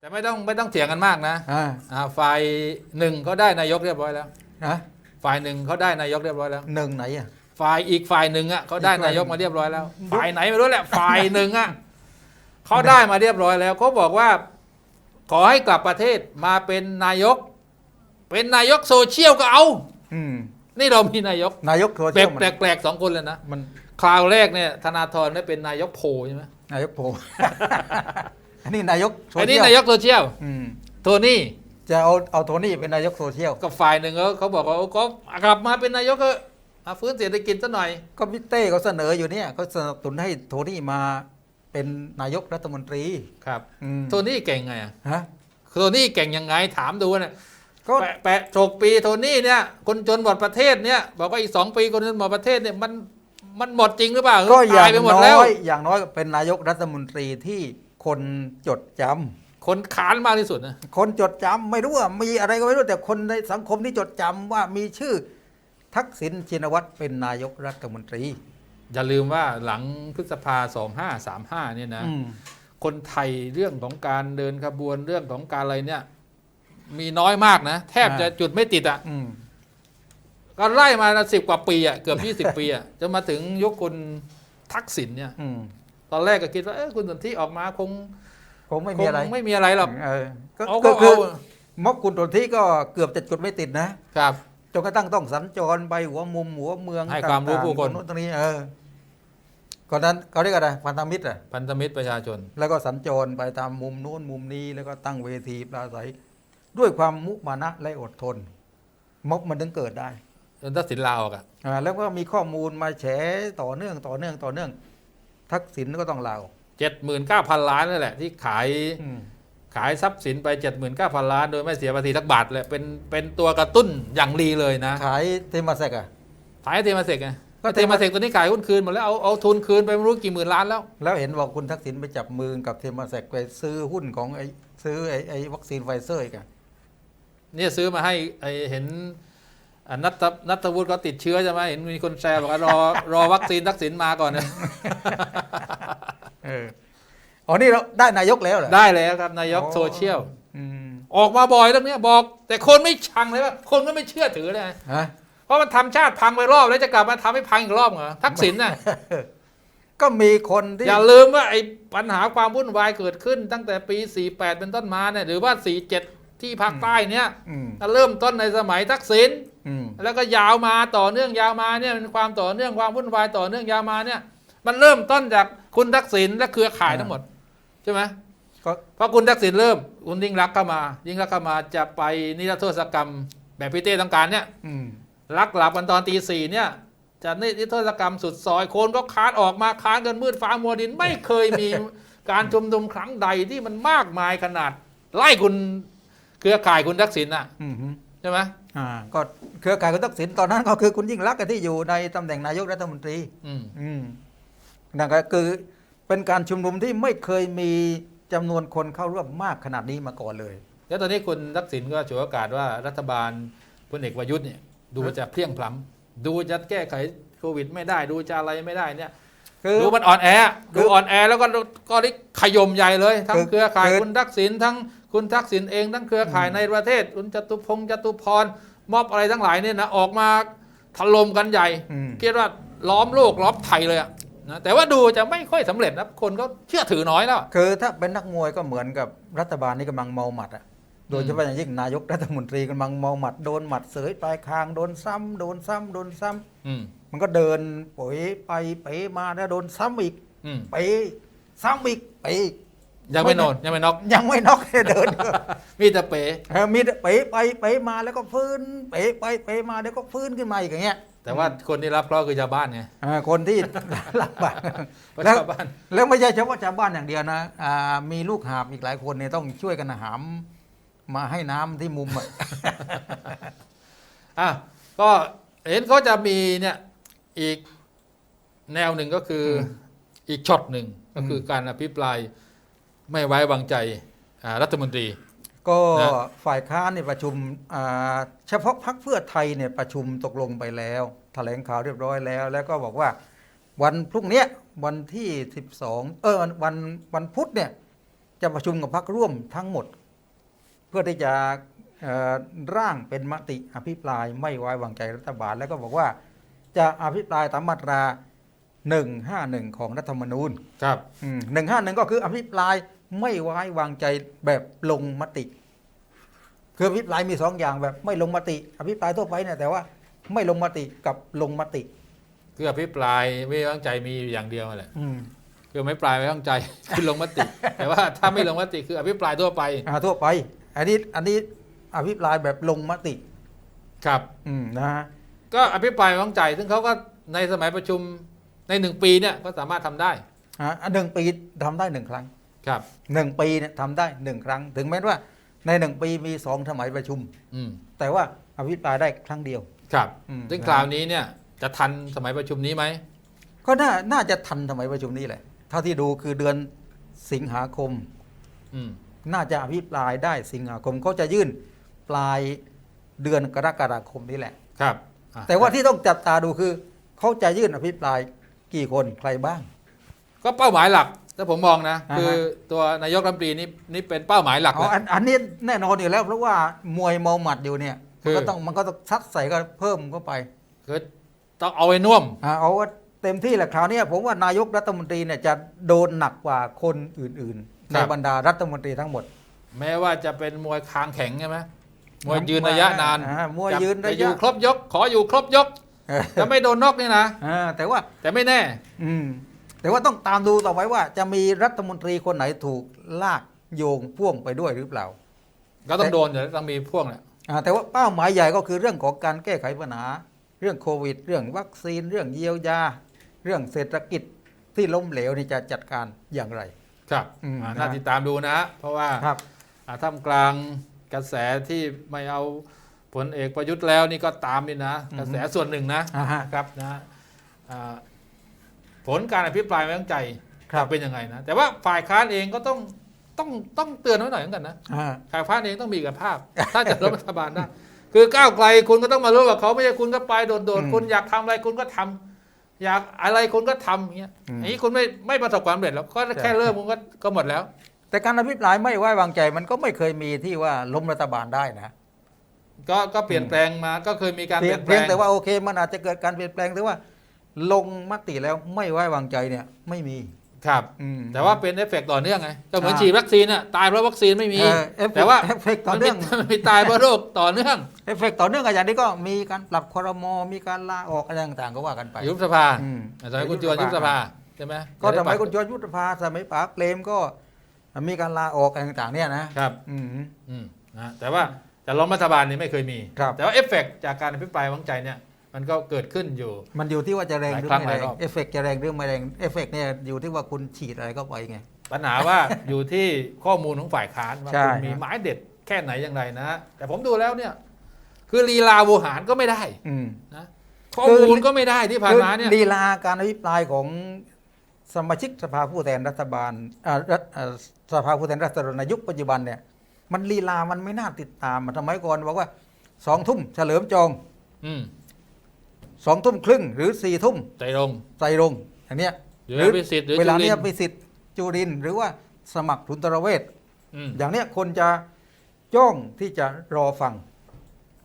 แต่ไม่ต้องไม่ต้องเถียงกันมากนะอ่าอ่าฝ่ายหนึ่งเขาได้นายกเรียบร้อยแล้ว นะฝ่ายหนึ่งเขาได้นายกเรียบร้อยแล้ว หนึ่งไหนอะ ฝ่ายอีกฝ่ายหนึ่งอะเขาได้อีกฝ่ายนายกมาเรียบร้อยแล้ว ฝ่ายไหนไม่รู้แหละ ฝ่ายหนึ่งอะเขาได้มาเรียบร้อยแล้วเขาบอกว่า ขอให้กลับประเทศมาเป็นนายก เป็นนายกโซเชียลก็เอา อืม นี่เรามีนายกนายกโซแปลเชียกลมันแปลกๆสองคนเลยนะมันคราวแรกเนี่ยธนาธรได้เป็นนายกโพลใช่ไหมนายกโผล่ อันนี้นายกโซอันเชีนี้ยลนายกโซเชียลอืมโทนี่จะเอาเอาโทนี่เป็นนายกโซเชียลกับฝ่ายหนึ่งเขาเขาบอกว่าเขากลับมาเป็นนายกเถอะมาฟื้นเศรษฐกิจซะหน่อย ก็พี่เต้เขาเสนออยู่เนี่ยเขาสนับสนุนให้โทนี่มาเป็นนายกรัฐมนตรีครับอืมโทนี่เก่งไงอะฮะโทนี่เก่งยังไงถามดูนะก็ แปะแปะโฉกปีโทนี่เนี่ยคนจนหมดประเทศเนี่ยบอกว่าอีกสองปีคนจนหมดประเทศเนี่ยมันมันหมดจริงหรือเปล่าก็อย่าตายงไปหมดน้แล้วอยอย่างน้อยเป็นนายกรัฐมนตรีที่ คนจดจำคนขานมากที่สุดนะคนจดจำไม่รู้ว่ามีอะไรก็ไม่รู้แต่คนในสังคมที่จดจำว่ามีชื่อทักษิณชินวัตรเป็นนายกรัฐมนตรี อย่าลืมว่าหลังพฤษภาสองห้าสามห้าเนี่ยนะอืมคนไทยเรื่องของการเดินขบวนเรื่องของการอะไรเนี่ย มีน้อยมากนะ แทบจะจุดไม่ติดอะอืมก็ไล่มาสิบกว่าปีอะเกือบยี่สิบปีอะจะมาถึงยุคคุณทักษิณเนี่ยอืม ตอนแรกก็คิดว่าเอ้ยคุณสนธิออกมาคงคงไม่มีอะไรคงไม่มีอะไรหรอกเออก็เอาก็ก็คืเอาอม็อบคุณตนที่ก็เกือบจะจุดไม่ติดนะครับจนกระทั่งต้องสัญจรไปหัวมุมหัวเมืองให้ความรู้ต่งๆผู้คนตรงนู้นตรงนี้เออก่อนนั้นเขาเรียกอะไรพันธมิตรอะพันธมิตรประชาชน แล้วก็สัญจรไปตามมุมนู้นมุมนี้แล้วก็ตั้งเวทีปราศัยด้วยความมุมานะและอดทน ม็อบมันถึงเกิดได้จนทักษิณลาออกอะอ่าแล้วก็มีข้อมูลมาแฉต่อเนื่องต่อเนื่องต่อเนื่อง ทักษิณก็ต้องลาออกเจ็ดหมื่นเก้าพันล้านนั่นแหละที่ขายอืมขายทรัพย์สินไปเจ็ดหมื่นเก้าพันล้าน โดยไม่เสียภาษีทักบาทเลยเป็นเป็นตัวกระตุ้นอย่างดีเลยนะ ขายเทมาเซกอะขายให้เทมาเซกไงก็ก็เทมาเซกตัวนี้ขายหุ้นคืนหมดแล้วเอาเอาทุนคืนไปไม่รู้กี่หมื่นล้านแล้ว แล้วเห็นบอกคุณทักษิณไปจับมือกับเทมาเซกไปซื้อหุ้นของไอ้ซื้อไอ้ไอ้วัคซีนไฟเซอร์อีกอะเนี่ยซื้อมาให้ไอเห็นอะ นัทนัทวุฒิเขาติดเชื้อใช่ไหมเห็นมีคนแชร์บอกว่ารอรอวัคซีนทักษิณมาก่อนนะเอออ๋อนี่เราได้นายกแล้วเหรอได้แล้วครับนายกอ๋อโซเชียลอืมออกมาบ่อยเรื่องเนี้ยบอก แต่คนไม่ชังเลยว่าคนก็ไม่เชื่อถือเลยฮะเพราะมันทำชาติพังไปรอบแล้วจะกลับมาทำให้พังอีกรอบเหรอทักษิณน่ะก็มีคนที่อย่าลืมว่าไอ้ปัญหาความวุ่นวายเกิดขึ้น ตั้งแต่ปี 48 เป็นต้นมาเนี่ยหรือว่า 47 ที่ภาคใต้เนี่ยอืมเริ่มต้นในสมัยทักษิณอืม แล้วก็ยาวมาต่อเนื่องยาวมาเนี่ยเป็นความต่อเนื่องความวุ่นวายต่อเนื่องยาวมาเนี่ย มันเริ่มต้นจากคุณทักษิณและเครือข่ายทั้งหมดใช่ไหมก็เพราะคุณทักษิณเริ่มคุณยิ่งรักษณ์เข้ามา ยิ่งรักษณ์เข้ามาจะไปนิรโทษกรรม แบบพี่เต้ต้องการเนี่ยอืมลักหลับกันตอนตีสี่เนี่ยจะนิรโทษกรรมสุดซอยโคนก็ค้านออกมาค้านกันมืดฟ้ามัวดินไม่เคยมีการชุมนุมครั้งใดที่มันมากมายขนาด ไล่คุณเครือข่ายคุณทักษิณน่ะอืมฮึ ใช่ไหมอ่าก็เครือข่ายคุณทักษิณตอนนั้นก็คือคุณยิ่งรักษณ์ที่อยู่ในตำแหน่งนายกรัฐมนตรี อืม อืมนั่นก็คือเป็นการชุมนุมที่ไม่เคยมีจำนวนคนเข้าร่วมมากขนาดนี้มาก่อนเลย แล้วตอนนี้คุณทักษิณก็ฉวยโอกาสว่ารัฐบาลพลเอกประยุทธ์เนี่ยดูจะเพลียงพล้ำดูจะแก้ไขโควิดไม่ได้ ดูจะอะไรไม่ได้เนี่ยคือ ดูมันอ่อนแอคืดูออ่อนแอแล้วก็ก็ได้ขยมใหญ่เลย ทั้งคือเครือข่ายคือ คุณทักษิณทั้ง คุณทักษิณเองทั้งเครือข่ายในประเทศ คุณจตุพงษ์จตุพรม็อบอะไรทั้งหลายเนี่ยนะออกมาถล่มกันใหญ่อืมคิดว่าล้อมโลกล้อมไทยเลยอะนะแต่ว่าดูจะไม่ค่อยสำเร็จนะคนก็เชื่อถือน้อยแล้ว คือถ้าเป็นนักมวยก็เหมือนกับรัฐบาลนี่กำลังเมาหมัดอะโดยเฉพาะอย่างยิ่งนายกรัฐมนตรีกำลังเมาหมัดโดนหมัดเสยปลายคางโดนซ้ำโดนซ้ำโดนซ้ำอืมมันก็เดินป๋ยไปเป๋มาแล้วโดนซ้ำอีกอืมเป๋ซ้ำอีกเป๋อีก ยังไม่นอนยังไม่น็อกยังไม่น็อกให้เดินมีแต่เป๋เออมีแต่เป๋ไปเป๋มาแล้วก็ฟื้นเป๋ไปเป๋มาแล้วก็ฟื้นขึ้นมาอีกอย่างเงี้ย แต่ว่าคนที่รับเคราะห์คือชาวบ้านไงอ่าคนที่ลำบากเพราะแล้วชาวบ้านแล้วไม่ใช่เฉพาะชาวบ้านอย่างเดียวนะอ่ามีลูกหาบอีกหลายคนเนี่ยต้องช่วยกันหามมาให้น้ำที่มุมอะอะก็เห็นเขาจะมีเนี่ยอีกแนวหนึ่งก็คืออมอีกช็อตหนึ่งก็คือการอภิปราย ไม่ไว้วางใจอ่ารัฐมนตรี ก็นะฝ่ายค้านเนี่ยประชุมอ่าเฉพาะพักเพื่อไทยเนี่ยประชุมตกลงไปแล้วแถลงข่าวเรียบร้อยแล้ว แล้วก็บอกว่าวันพรุ่งเนี้ยวันที่ 12 เออวันวันวันพุธเนี่ยจะประชุมกับพรรคร่วมทั้งหมด เพื่อที่จะเอ่อร่างเป็นมติอภิปรายไม่ไว้วางใจรัฐบาล แล้วก็บอกว่าจะอภิปรายตามมาตรา 151 ของรัฐธรรมนูญครับหนึ่งห้าหนึ่งก็คืออภิปราย ไม่ไว้วางใจแบบลงมติ คืออภิปรายมีสองอย่างแบบไม่ลงมติ อภิปรายทั่วไปเนี่ยแต่ว่าไม่ลงมติกับลงมติ คืออภิปรายไม่ไว้วางใจมีอยู่อย่างเดียวแหละอืม คือไม่ปลายไม่วางใจ คือลงมติ แต่ว่าถ้าไม่ลงมติคืออภิปรายทั่วไปอ่าทั่วไป อันนี้อันนี้อภิปรายแบบลงมติ ครับ อืมนะฮะก็อภิปรายไม่วางใจ ซึ่งเขาก็ในสมัยประชุมในหนึ่งปีเนี่ยก็สามารถทำได้ อ่าอันหนึ่งปีทำได้หนึ่งครั้ง ครับหนึ่งปีเนี่ยทำได้หนึ่งครั้ง ถึงแม้ว่าในหนึ่งปีมีสองสมัยประชุม อืมแต่ว่าอภิปรายได้ครั้งเดียว ครับอืม ซึ่งคราวนี้เนี่ยจะทันสมัยประชุมนี้ไหมก็น่าน่าจะทันสมัยประชุมนี้แหละเท่าที่ดูคือเดือนสิงหาคม อืมน่าจะอภิปรายได้สิงหาคมเขาจะยื่นปลายเดือนกรกฎาคมนี่แหละ ครับอะแต่ว่าที่ต้องจับตาดูคือเขาจะยื่นอภิปรายกี่คนใครบ้าง ก็เป้าหมายหลัก ถ้าผมมองนะ อ่าฮะ คือตัวนายกรัฐมนตรีนี่นี่เป็นเป้าหมายหลักอ๋อเลยอันอันนี้แน่นอนอยู่แล้วเพราะว่ามวยเมาหมัดอยู่เนี่ยคืมันอ ก็ต้องมันก็ต้องซัดใส่ก็เพิ่มเข้าไปคือต้องเอาไว้น่วม อ่าเอาว่าเต็มที่แหละคราวเนี้ยผมว่านายกรัฐมนตรีเนี่ยจะโดนหนักกว่าคนอื่นๆครัในบบรรดารัฐมนตรีทั้งหมด แม้ว่าจะเป็นมวยคางแข็งใช่ไหมมวยยืนระยะนานอ่ามวยจะยืนระจะอยู่ยะครบยก ขออยู่ครบยกเออจะไม่โดนนอกนี่นะ อ่าแต่ว่าแต่ไม่แน่ อืม แต่ว่าต้องตามดูต่อไปว่าจะมีรัฐมนตรีคนไหนถูกลากโยงพ่วงไปด้วยหรือเปล่า ก็ต้องโดนอยู่แล้วต้องมีพ่วงแหละอ่าแต่ว่าเป้าหมายใหญ่ก็คือเรื่องของการแก้ไขปัญหา เรื่องโควิด เรื่องวัคซีน เรื่องเยียวยา เรื่องเศรษฐกิจที่ล้มเหลวนี่จะจัดการอย่างไร ครับอืมอ่านะน่าติดตามดูนะ เพราะว่าครับ อ่าท่ามกลางกระแสที่ไม่เอาผลเอกประยุทธ์แล้วนี่ก็ตามนี่นะอือฮึกระแสส่วนหนึ่งนะอ่าฮะ ครับนะอ่า ผลการอภิปรายไม่วางใจครับเป็นยังไงนะ แต่ว่าฝ่ายค้านเองก็ต้องต้องต้องเตือนไว้หน่อยเหมือนกันนะอ่าฝ่ายค้านเองต้องมีกับภาพ ถ้าจะรัฐบาลได้คือก้าวไกลคุณก็ต้องมารู้ว่าเขาไม่ใช่คุณก็ไปโดดอืมๆคุณอยากทำอะไรคุณก็ทำอยากอะไรคุณก็ทำอย่างเงี้ยอืมอันนี้คุณไม่ไม่ประสบความสำเร็จแล้วก็แค่เริ่มคุณก็ก็หมดแล้ว แต่การอภิปรายไม่ไว้วางใจมันก็ไม่เคยมีที่ว่าล้มรัฐบาลได้นะก็ก็เปลี่ยนแปลงมาก็เคยมีการเพีเปยลี่งยนแปลเพียงงแต่ว่าโอเค มันอาจจะเกิดการเปลี่ยนแปลงแต่ว่า ลงมติแล้วไม่ไว้วางใจเนี่ยไม่มี ครับ อืม แต่ว่าเป็นเอฟเฟกต์ต่อเนื่องไง ก็เหมือนอ่าฉีดวัคซีนน่ะตายเพราะวัคซีนไม่มี เออเอฟเฟกต์แต่ว่าเอฟเฟกต์ต่อมันเนื่มีองมันมีตายเพราะโรคต่อเนื่องเอฟเฟกต์ต่อเนื่องกันอย่างนี้ก็มีการปรับคอรมอมีการลาออกอะไรต่างๆก็ว่ากันไป ยุบสภาอืม สมัยคุณจวนยุบสภาใช่ไหมก็สมัยคุณจวนยุทธภาสมัยป๋าเปรมก็มีการลาออกอะไรต่างๆเนี่ยนะครับ อืม อืมนะแต่ว่าจะล้มรัฐบาลนี่ไม่เคยมี ครับ แต่ว่าเอฟเฟกต์จากการอภิปรายไว้วางใจเนี่ย มันก็เกิดขึ้นอยู่ มันอยู่ที่ว่าจะแรงหรือหลายครั้งไม่แรงหลายรอบเอฟเฟกต์จะแรงหรือไม่แรงเอฟเฟกต์เนี่ยอยู่ที่ว่าคุณฉีดอะไรเข้าไปไงปัญหาว่าอยู่ที่ข้อมูลของฝ่ายค้านว่าใช่คุณมีไม้เด็ดแค่ไหนอย่างไรนะ แต่ผมดูแล้วเนี่ย คือลีลาโวหารก็ไม่ได้อืมนะข้อมูลก็ไม่ได้ที่ผ่านมาเนี่ยคือลีลาการอภิปรายของสมาชิกสภาผู้แทนรัฐบาลอ่ารัฐอ่าสภาผู้แทนราษฎรในยุคปัจจุบันเนี่ยมันลีลามันไม่น่าติดตามมันสมัยก่อนบอกว่าสองทุ่มเฉลิมจองอืม สองทุ่มครึ่งหรือสี่ทุ่มใจรงใจรงอย่างเนี้ยหรือพิสิทธิ์หรือเวลาจุลิเนี้ยนทร์ไปสิทธิ์จุรินทร์หรือว่าสมัครทุนตระเวศอืมอย่างเนี้ยคนจะจ้องที่จะรอฟัง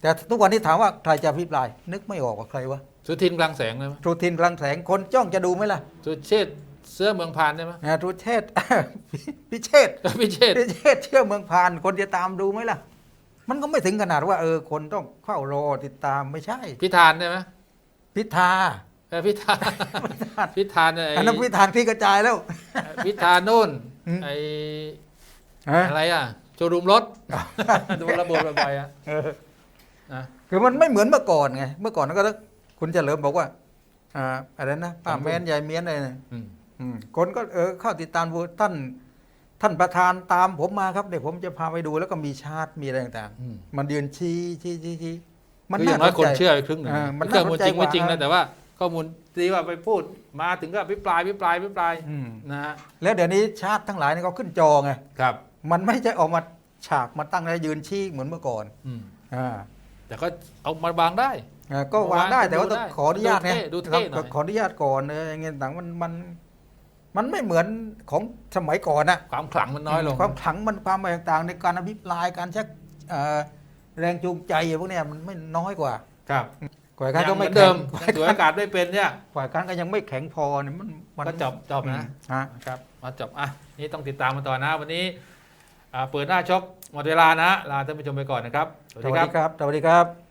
แต่ทุกวันนี้ถามว่าใครจะอภิปราย นึกไม่ออกว่าใครวะสุทินกลางแสงเลยไหมทรูทินกลางแสงคนจ้องจะดูไหมล่ะสุเชษฐ์เสื้อเมืองพานได้ไหมอ่าทรูเชษฐ์ พิเชษฐ์ พิเชษฐ์พิเชษฐ์เชื่อเมืองพานคนจะตามดูไหมล่ะ มันก็ไม่ถึงขนาดว่าเออคนต้องเข้ารอติดตามไม่ใช่ พิธานได้ไหม พิธาเออพิธานพิธานเนี่ยไอ้อันนั้นพิธานพี่กระจายแล้ว พิธานโน่นอืมไอ้ฮะอะไรอะโชว์รูมรถดูระบบบ่อยๆอะเออนะคือมันไม่เหมือนเมื่อก่อนไงเมื่อก่อนก็คุณเฉลิมบอกว่าอ่าอะไรนะป้าแมนยายเมียนอะไรนะอืมอืมคนก็เออเข้าติดตามดูท่านท่านประธานตามผมมาครับเดี๋ยวผมจะพาไปดูแล้วก็มีชาร์ตมีอะไรต่างอืมๆมันยืนชี้ชี้ชี้ชี้ มันคืออย่างน้อยสคนใจเชื่อไปครึ่งหนึ่งอ่ามันเชื่อมูลจริงน่าสนใจไม่จริงกว่านะแต่ว่า ข้อมูลที่ว่าไปพูดมาถึงก็พิปรายพิปรายพิปรายอืมนะฮะแล้วเดี๋ยวนี้ชาร์ตทั้งหลายนี่เขาขึ้นจอไงครับ มันไม่ใช่ออกมาฉากมาตั้งแล้วยืนชี้เหมือนเมื่อก่อนอืมอ่าแต่ก็เอามาบางได้อ่าก็วางได้วางแต่ว่าต้องดูได้ขออนุญาตไงดูเท่ดูเท่หน่อยขออนุญาตก่อนเอออย่างเงี้ยต่างมันมันมันไม่เหมือนของสมัยก่อนนะความขลังมันน้อยลง ความขลังมันความต่างๆ ในการอภิปรายการชักเอ่อ แรงจูงใจพวกเนี้ยมันไม่น้อยกว่าครับฝ่ายค้านยัก็งเหมืไม่อนแข็เดิงมยังถืออากาศไม่เป็นเนี่ยฝ่ายค้านก็ยังไม่แข็งพอเนี่ยมันมันก็จบจบนะฮะครับมาจบอะนี่ต้องติดตามมาต่อนะวันนี้อ่าเปิดหน้าชกหมดเวลานะลาท่านผู้ชมไปก่อนนะครับสวัสสดีวัสครับดีครับสวัสดีครับ